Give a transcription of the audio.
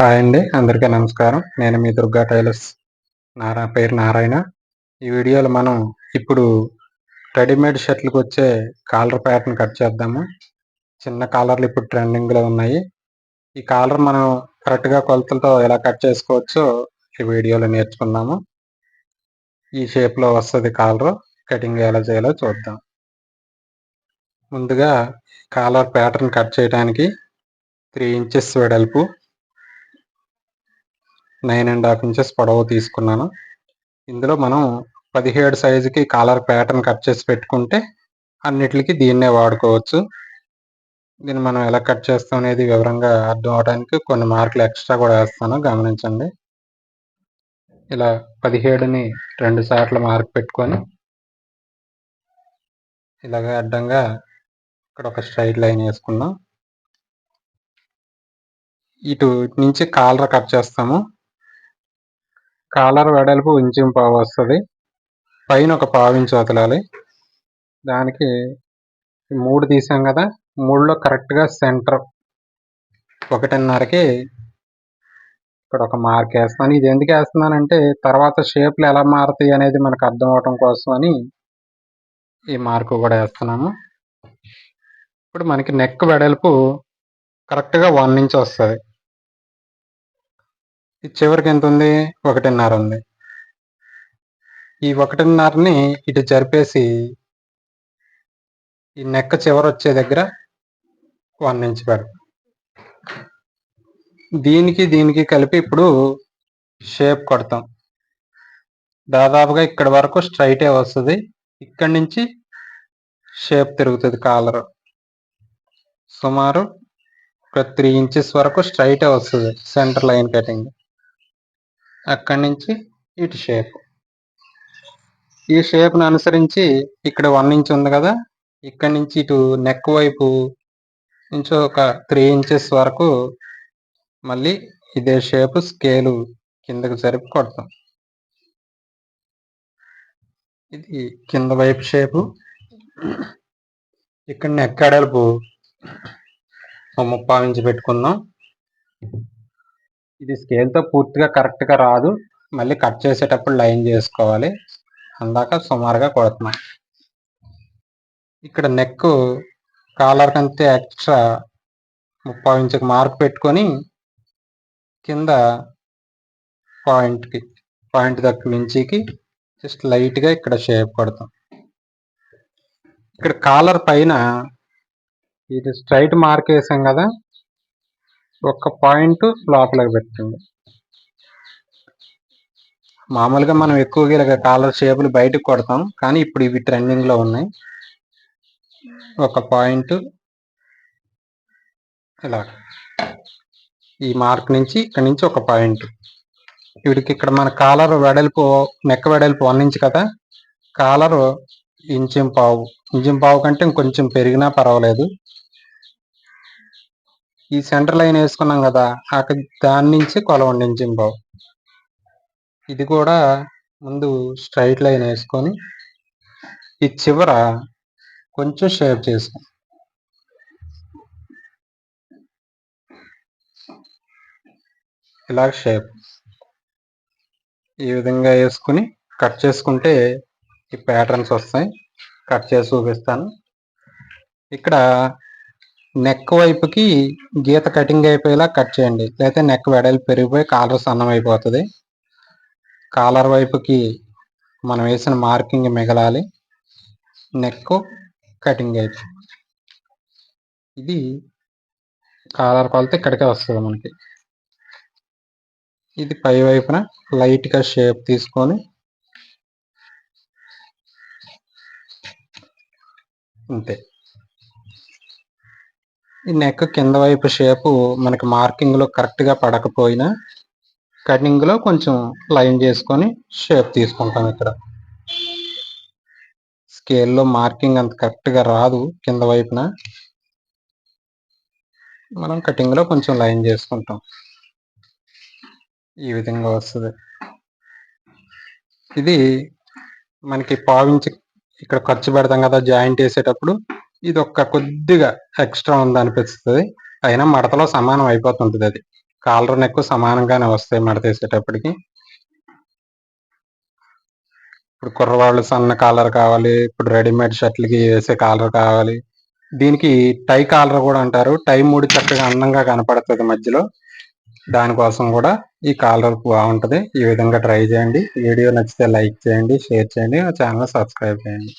Hi అండి అందరికీ నమస్కారం. నేను మీ దుర్గా టైలర్స్ నారా పేరు నారాయణ. ఈ వీడియోలో మనం ఇప్పుడు రెడీమేడ్ షర్ట్లకు వచ్చే కాలర్ ప్యాటర్న్ కట్ చేద్దాము. చిన్న కాలర్లు ఇప్పుడు ట్రెండింగ్లో ఉన్నాయి. ఈ కాలర్ మనం కరెక్ట్గా కొలతలతో ఎలా కట్ చేసుకోవచ్చో ఈ వీడియోలో నేర్చుకుందాము. ఈ షేప్లో వస్తుంది కాలర్ కటింగ్ ఎలా చేయాలో చూద్దాం. ముందుగా కాలర్ ప్యాటర్న్ కట్ చేయడానికి త్రీ ఇంచెస్ వెడల్పు నైన్ అండ్ హాఫ్ ఇంచెస్ పొడవు తీసుకున్నాను. ఇందులో మనం పదిహేడు సైజుకి కాలర్ ప్యాటర్న్ కట్ చేసి పెట్టుకుంటే అన్నిటికి దీన్నే వాడుకోవచ్చు. దీన్ని మనం ఎలా కట్ చేస్తాం అనేది వివరంగా అర్థం అవడానికి కొన్ని మార్కులు ఎక్స్ట్రా కూడా వేస్తాను. గమనించండి. ఇలా పదిహేడుని రెండు సార్లు మార్క్ పెట్టుకొని ఇలాగ అడ్డంగా ఇక్కడ ఒక స్ట్రైట్ లైన్ వేసుకున్నాం ఇటు నుంచి కాలర్ కట్ చేస్తాము. కాలర్ వెడల్పు ఇంచు పావు వస్తుంది. పైన ఒక పావించు వదలాలి దానికి మూడు తీసాం కదా మూడులో కరెక్ట్గా సెంటర్ ఒకటిన్నరకి ఇక్కడ ఒక మార్క్ వేస్తాను ఇది ఎందుకు వేస్తున్నానంటే తర్వాత షేప్లు ఎలా మారుతాయి అనేది మనకు అర్థం అవటం కోసం అని ఈ మార్కు కూడా వేస్తున్నాము ఇప్పుడు మనకి నెక్ వెడల్పు కరెక్ట్గా వన్ ఇంచ్ వస్తుంది. ఇది చివరికి ఎంత ఉంది? ఒకటిన్నర ఉంది. ఈ ఒకటిన్నరని ఇటు జరిపేసి ఈ నెక్క చివర వచ్చే దగ్గర వన్ ఇంచ్ పెడతాం దీనికి దీనికి కలిపి ఇప్పుడు షేప్ కొడతాం. దాదాపుగా ఇక్కడ వరకు స్ట్రైటే వస్తుంది. ఇక్కడి నుంచి షేప్ తిరుగుతుంది కాలర్. సుమారు ఒక త్రీ ఇంచెస్ వరకు స్ట్రైటే వస్తుంది సెంటర్ లైన్ కటింగ్. అక్కడి నుంచి ఇటు షేప్. ఈ షేప్ను అనుసరించి ఇక్కడ వన్ ఇంచ్ ఉంది కదా ఇక్కడ నుంచి ఇటు నెక్ వైపు నుంచి ఒక త్రీ ఇంచెస్ వరకు మళ్ళీ ఇదే షేప్ స్కేలు కిందకు జరిపి కొడతాం. ఇది కింద వైపు షేపు. ఇక్కడ నెక్ అడల్పు ముప్పావు ఇంచు పెట్టుకుందాం. ఇది స్కేల్తో పూర్తిగా కరెక్ట్గా రాదు. మళ్ళీ కట్ చేసేటప్పుడు లైన్ చేసుకోవాలి. అందాక సుమారుగా కొడుతున్నాం. ఇక్కడ నెక్ కాలర్ కంటే ఎక్స్ట్రా ముప్పై ఇంచుకి మార్క్ పెట్టుకొని కింద పాయింట్కి పాయింట్ దగ్గర మించికి జస్ట్ లైట్గా ఇక్కడ షేప్ కొడతాం. ఇక్కడ కాలర్ పైన ఇది స్ట్రైట్ మార్క్ వేసాం కదా. ఒక్క పాయింట్ లోపలికి పెట్టండి. మామూలుగా మనం ఎక్కువగా ఇలాగ కాలర్ షేపులు బయటకు కొడతాం కానీ ఇప్పుడు ఇవి ట్రెండింగ్లో ఉన్నాయి. ఒక పాయింట్ ఇలా. ఈ మార్క్ నుంచి ఇక్కడ నుంచి ఒక పాయింట్. వీడికి ఇక్కడ మన కాలర్ వెడల్పు నెక్క వెడల్పు వన్ ఇంచ్ కదా. కాలర్ ఇంచెం పావు ఇంచెం పావు కంటే ఇంకొంచెం పెరిగినా పర్వాలేదు. ఈ సెంటర్ లైన్ వేసుకున్నాం కదా అక్కడ దాని నుంచి కొలవండి ఇంచెం బావు ఇది కూడా ముందు స్ట్రైట్ లైన్ వేసుకొని ఈ చివర కొంచెం షేప్ చేసుకో ఇలా షేప్ ఈ విధంగా వేసుకుని కట్ చేసుకుంటే ఈ ప్యాటర్న్స్ వస్తాయి. కట్ చేసి చూపిస్తాను. ఇక్కడ నెక్ వైపుకి గీత కటింగ్ అయిపోయేలా కట్ చేయండి. లేకపోతే నెక్ వెడలు పెరిగిపోయి కాలర్ సన్నం అయిపోతుంది. కాలర్ వైపుకి మనం వేసిన మార్కింగ్ మిగలాలి. నెక్ కటింగ్ అయిపోయి ఇది కాలర్ కొలత ఇక్కడికే వస్తుంది మనకి. ఇది పై వైపున లైట్గా షేప్ తీసుకొని అంతే. ఈ నెక్ కింద వైపు షేపు మనకి మార్కింగ్లో కరెక్ట్గా పడకపోయినా కటింగ్లో కొంచెం లైన్ చేసుకొని షేప్ తీసుకుంటాం ఇక్కడ. స్కేల్లో మార్కింగ్ అంత కరెక్ట్గా రాదు కింద వైపున. మనం కటింగ్లో కొంచెం లైన్ చేసుకుంటాం. ఈ విధంగా వస్తుంది. ఇది మనకి పావించి ఇక్కడ ఖర్చు పెడతాం కదా జాయింట్ వేసేటప్పుడు ఇది ఒక్క కొద్దిగా ఎక్స్ట్రా ఉంది అనిపిస్తుంది. అయినా మడతలో సమానం అయిపోతుంటుంది అది. కాలర్ నెక్ సమానంగానే వస్తాయి మడత వేసేటప్పటికి. ఇప్పుడు కుర్రవాళ్ళు సన్న కాలర్ కావాలి ఇప్పుడు రెడీమేడ్ షర్ట్లకి వేసే కాలర్ కావాలి. దీనికి టై కాలర్ కూడా అంటారు. టై మూడు చక్కగా అందంగా కనపడుతుంది మధ్యలో. దానికోసం కూడా ఈ కాలర్ బాగుంటుంది. ఈ విధంగా ట్రై చేయండి. వీడియో నచ్చితే లైక్ చేయండి షేర్ చేయండి నా ఛానల్ సబ్స్క్రైబ్ చేయండి.